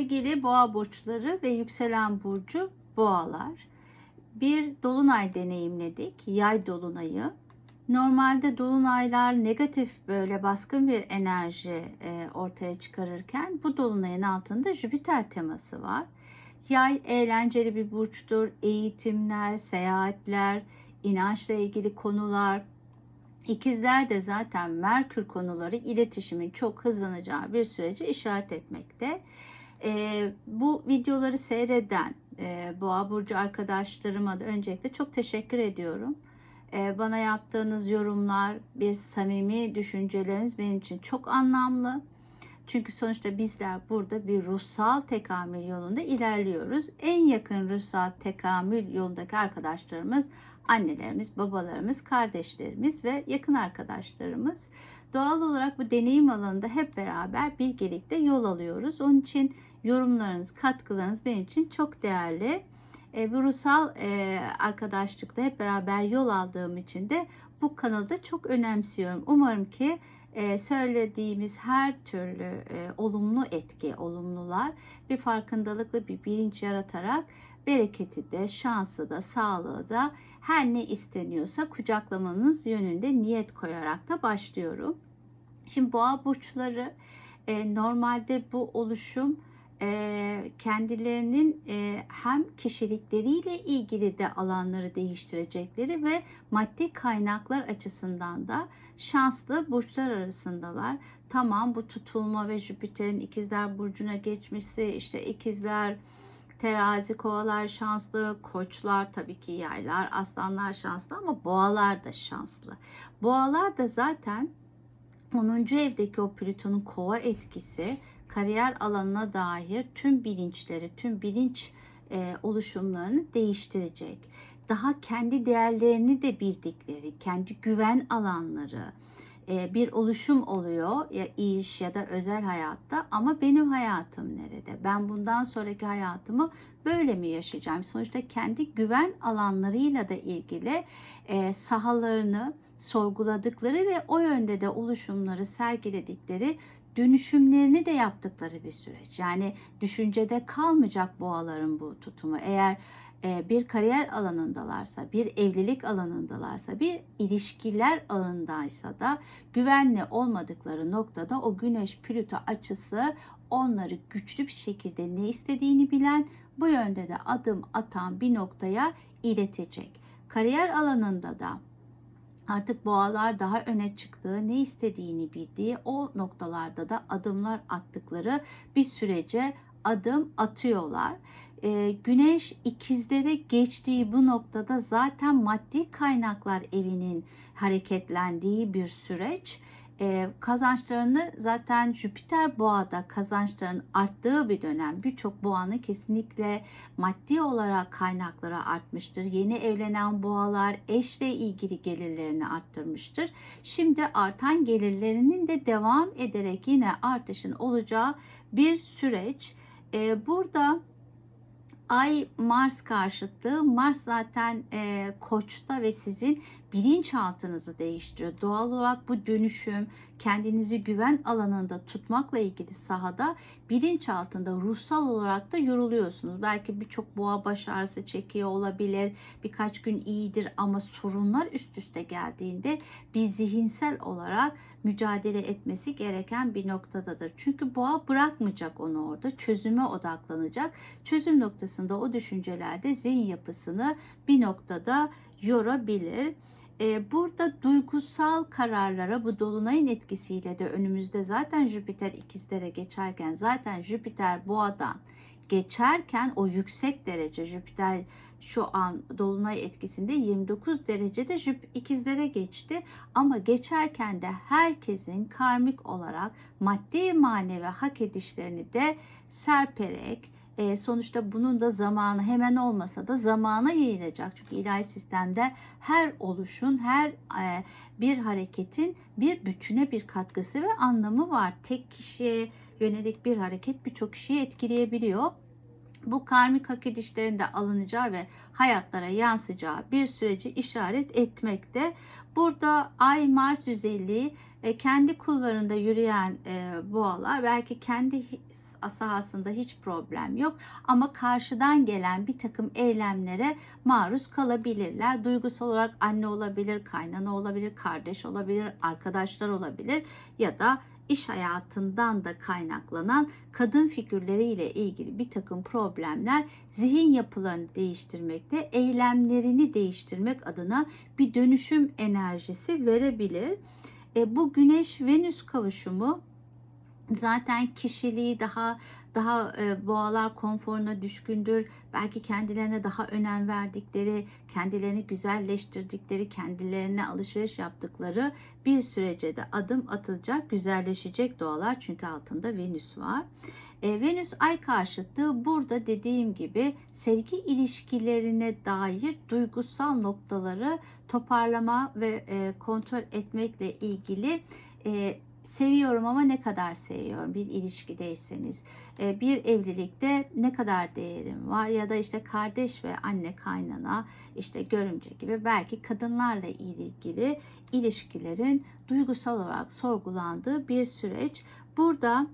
Sevgili boğa burçları ve yükselen burcu boğalar. Bir dolunay deneyimledik. Yay dolunayı. Normalde dolunaylar negatif böyle baskın bir enerji e, ortaya çıkarırken bu dolunayın altında Jüpiter teması var. Yay eğlenceli bir burçtur. Eğitimler, seyahatler, inançla ilgili konular. İkizler de zaten Merkür konuları iletişimin çok hızlanacağı bir süreci işaret etmekte. E, bu videoları seyreden e, Boğa Burcu arkadaşlarıma da öncelikle çok teşekkür ediyorum. E, bana yaptığınız yorumlar, bir samimi düşünceleriniz benim için çok anlamlı. Çünkü sonuçta bizler burada bir ruhsal tekamül yolunda ilerliyoruz. En yakın ruhsal tekamül yolundaki arkadaşlarımız annelerimiz, babalarımız, kardeşlerimiz ve yakın arkadaşlarımız. Doğal olarak bu deneyim alanında hep beraber bilgelikle yol alıyoruz. Onun için yorumlarınız, katkılarınız benim için çok değerli. E, bu ruhsal e, arkadaşlıkta hep beraber yol aldığım için de bu kanalda çok önemsiyorum. Umarım ki e, söylediğimiz her türlü e, olumlu etki, olumlular bir farkındalıkla bir bilinç yaratarak bereketi de, şansı da, sağlığı da her ne isteniyorsa kucaklamanız yönünde niyet koyarak da başlıyorum. Şimdi boğa burçları e, normalde bu oluşum e, kendilerinin e, hem kişilikleriyle ilgili de alanları değiştirecekleri ve maddi kaynaklar açısından da şanslı burçlar arasındalar. Tamam bu tutulma ve Jüpiter'in ikizler burcuna geçmesi işte ikizler terazi kovalar şanslı, koçlar tabii ki yaylar, aslanlar şanslı ama boğalar da şanslı. Boğalar da zaten 10. evdeki o Plüton'un kova etkisi kariyer alanına dair tüm bilinçleri, tüm bilinç e, oluşumlarını değiştirecek. Daha kendi değerlerini de bildikleri, kendi güven alanları, e, bir oluşum oluyor ya iş ya da özel hayatta ama benim hayatım nerede? Ben bundan sonraki hayatımı böyle mi yaşayacağım? Sonuçta kendi güven alanlarıyla da ilgili e, sahalarını sorguladıkları ve o yönde de oluşumları sergiledikleri dönüşümlerini de yaptıkları bir süreç. Yani düşüncede kalmayacak boğaların bu tutumu. Eğer e, bir kariyer alanındalarsa, bir evlilik alanındalarsa, bir ilişkiler alanındaysa da güvenli olmadıkları noktada o Güneş Plüto açısı onları güçlü bir şekilde ne istediğini bilen, bu yönde de adım atan bir noktaya iletecek. Kariyer alanında da artık boğalar daha öne çıktığı, ne istediğini bildiği o noktalarda da adımlar attıkları bir sürece adım atıyorlar. Ee, güneş ikizlere geçtiği bu noktada zaten maddi kaynaklar evinin hareketlendiği bir süreç e, kazançlarını zaten Jüpiter boğada kazançların arttığı bir dönem birçok boğanın kesinlikle maddi olarak kaynakları artmıştır. Yeni evlenen boğalar eşle ilgili gelirlerini arttırmıştır. Şimdi artan gelirlerinin de devam ederek yine artışın olacağı bir süreç. E, burada Ay Mars karşıtlığı. Mars zaten e, koçta ve sizin bilinçaltınızı değiştiriyor. Doğal olarak bu dönüşüm kendinizi güven alanında tutmakla ilgili sahada bilinç altında ruhsal olarak da yoruluyorsunuz. Belki birçok boğa baş ağrısı çekiyor olabilir. Birkaç gün iyidir ama sorunlar üst üste geldiğinde bir zihinsel olarak mücadele etmesi gereken bir noktadadır. Çünkü boğa bırakmayacak onu orada. Çözüme odaklanacak. Çözüm noktasında o düşüncelerde zihin yapısını bir noktada yorabilir. Ee, burada duygusal kararlara bu dolunayın etkisiyle de önümüzde zaten Jüpiter ikizlere geçerken zaten Jüpiter boğadan geçerken o yüksek derece Jüpiter şu an dolunay etkisinde 29 derecede Jüp ikizlere geçti ama geçerken de herkesin karmik olarak maddi manevi hak edişlerini de serperek e, sonuçta bunun da zamanı hemen olmasa da zamana yayılacak. Çünkü ilahi sistemde her oluşun, her e, bir hareketin bir bütüne bir katkısı ve anlamı var. Tek kişiye yönelik bir hareket birçok kişiyi etkileyebiliyor. bu karmik hak edişlerin de alınacağı ve hayatlara yansıyacağı bir süreci işaret etmekte. Burada Ay Mars yüzeyliği e, kendi kulvarında yürüyen e, boğalar belki kendi sahasında hiç problem yok ama karşıdan gelen bir takım eylemlere maruz kalabilirler. Duygusal olarak anne olabilir, kaynana olabilir, kardeş olabilir, arkadaşlar olabilir ya da iş hayatından da kaynaklanan kadın figürleriyle ilgili bir takım problemler zihin yapılarını değiştirmekte, eylemlerini değiştirmek adına bir dönüşüm enerjisi verebilir. E, bu Güneş-Venüs kavuşumu zaten kişiliği daha daha e, boğalar konforuna düşkündür. Belki kendilerine daha önem verdikleri, kendilerini güzelleştirdikleri, kendilerine alışveriş yaptıkları bir sürece de adım atılacak, güzelleşecek doğalar çünkü altında Venüs var. E, Venüs ay karşıtı burada dediğim gibi sevgi ilişkilerine dair duygusal noktaları toparlama ve e, kontrol etmekle ilgili e, seviyorum ama ne kadar seviyorum bir ilişkideyseniz e, bir evlilikte ne kadar değerim var ya da işte kardeş ve anne kaynana işte görümce gibi belki kadınlarla ilgili ilişkilerin duygusal olarak sorgulandığı bir süreç. Burada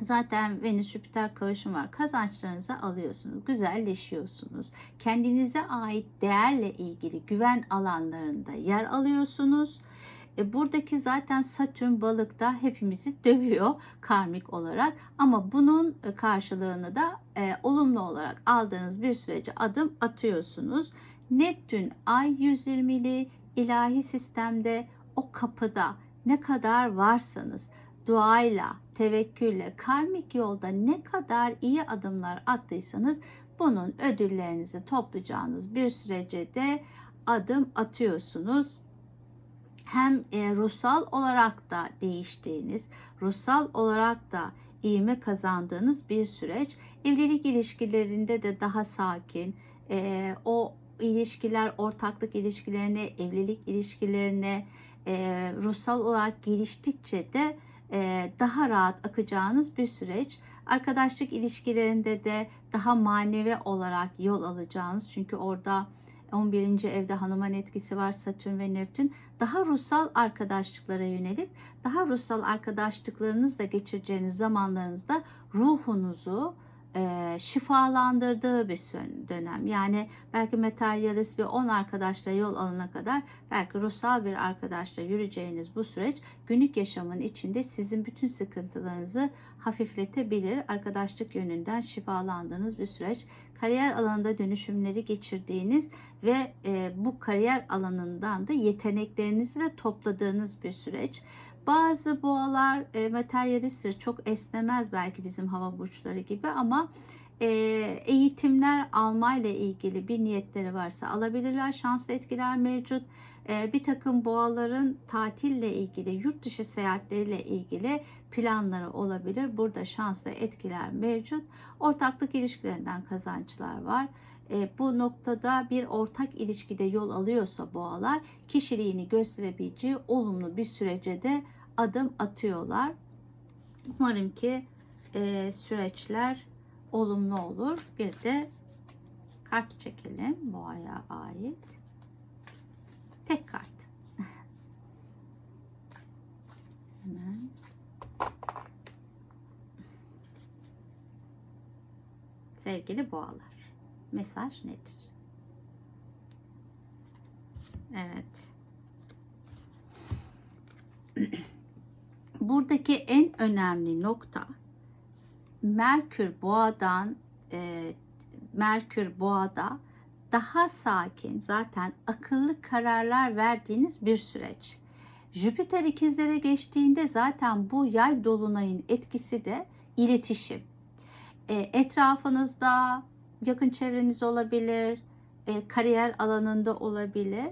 Zaten Venüs Jüpiter kavuşum var. Kazançlarınızı alıyorsunuz, güzelleşiyorsunuz. Kendinize ait değerle ilgili güven alanlarında yer alıyorsunuz. E, buradaki zaten Satürn balıkta hepimizi dövüyor karmik olarak ama bunun e, karşılığını da e, olumlu olarak aldığınız bir sürece adım atıyorsunuz. Neptün ay 120'li ilahi sistemde o kapıda ne kadar varsanız duayla, tevekkülle, karmik yolda ne kadar iyi adımlar attıysanız bunun ödüllerinizi toplayacağınız bir sürece de adım atıyorsunuz hem e, ruhsal olarak da değiştiğiniz, ruhsal olarak da ivme kazandığınız bir süreç. Evlilik ilişkilerinde de daha sakin, e, o ilişkiler, ortaklık ilişkilerine, evlilik ilişkilerine e, ruhsal olarak geliştikçe de daha rahat akacağınız bir süreç. Arkadaşlık ilişkilerinde de daha manevi olarak yol alacağınız çünkü orada 11. evde hanıman etkisi var Satürn ve Neptün. Daha ruhsal arkadaşlıklara yönelip daha ruhsal arkadaşlıklarınızla geçireceğiniz zamanlarınızda ruhunuzu e, şifalandırdığı bir dönem. Yani belki materyalist bir 10 arkadaşla yol alana kadar belki ruhsal bir arkadaşla yürüyeceğiniz bu süreç günlük yaşamın içinde sizin bütün sıkıntılarınızı hafifletebilir. Arkadaşlık yönünden şifalandığınız bir süreç. Kariyer alanında dönüşümleri geçirdiğiniz ve e, bu kariyer alanından da yeteneklerinizi de topladığınız bir süreç. Bazı boğalar e, materyalisttir, çok esnemez belki bizim hava burçları gibi ama e, eğitimler almayla ilgili bir niyetleri varsa alabilirler. Şanslı etkiler mevcut. E, bir takım boğaların tatille ilgili, yurt dışı seyahatleriyle ilgili planları olabilir. Burada şanslı etkiler mevcut. Ortaklık ilişkilerinden kazançlar var. E, bu noktada bir ortak ilişkide yol alıyorsa boğalar kişiliğini gösterebileceği olumlu bir sürece de adım atıyorlar. Umarım ki e, süreçler olumlu olur. Bir de kart çekelim boğaya ait. Tek kart. Hemen. Sevgili boğalar, mesaj nedir? Evet. Buradaki en önemli nokta Merkür Boğa'dan e, Merkür Boğa'da daha sakin, zaten akıllı kararlar verdiğiniz bir süreç. Jüpiter ikizlere geçtiğinde zaten bu yay dolunayın etkisi de iletişim. E, etrafınızda yakın çevreniz olabilir, e, kariyer alanında olabilir.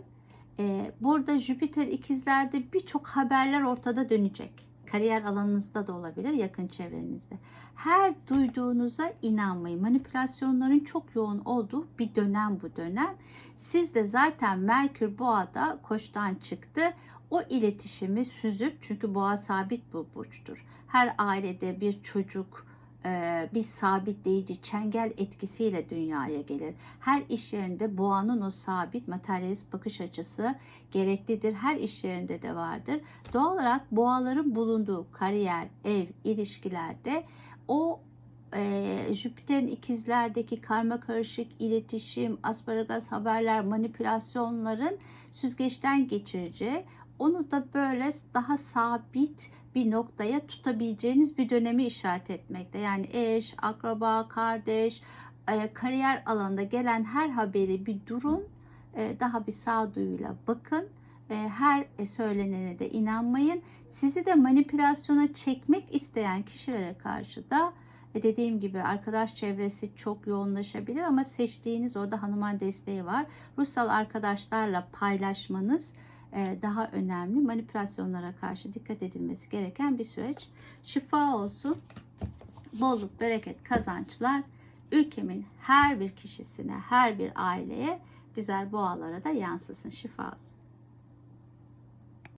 E, burada Jüpiter ikizlerde birçok haberler ortada dönecek. Kariyer alanınızda da olabilir, yakın çevrenizde. Her duyduğunuza inanmayın. Manipülasyonların çok yoğun olduğu bir dönem bu dönem. Siz de zaten Merkür Boğa'da koçtan çıktı. O iletişimi süzüp çünkü Boğa sabit bu burçtur. Her ailede bir çocuk bir sabitleyici çengel etkisiyle dünyaya gelir. Her iş yerinde boğanın o sabit materyalist bakış açısı gereklidir. Her iş yerinde de vardır. Doğal olarak boğaların bulunduğu kariyer, ev, ilişkilerde o e, Jüpiter'in ikizlerdeki karma karışık iletişim, asparagas haberler, manipülasyonların süzgeçten geçirici, onu da böyle daha sabit bir noktaya tutabileceğiniz bir dönemi işaret etmekte. Yani eş, akraba, kardeş, e, kariyer alanında gelen her haberi bir durun, e, daha bir sağduyuyla bakın. E, her söylenene de inanmayın. Sizi de manipülasyona çekmek isteyen kişilere karşı da dediğim gibi arkadaş çevresi çok yoğunlaşabilir ama seçtiğiniz orada hanıman desteği var. Ruhsal arkadaşlarla paylaşmanız daha önemli. Manipülasyonlara karşı dikkat edilmesi gereken bir süreç. Şifa olsun. Bolluk, bereket, kazançlar ülkemin her bir kişisine, her bir aileye güzel boğalara da yansısın. Şifa olsun.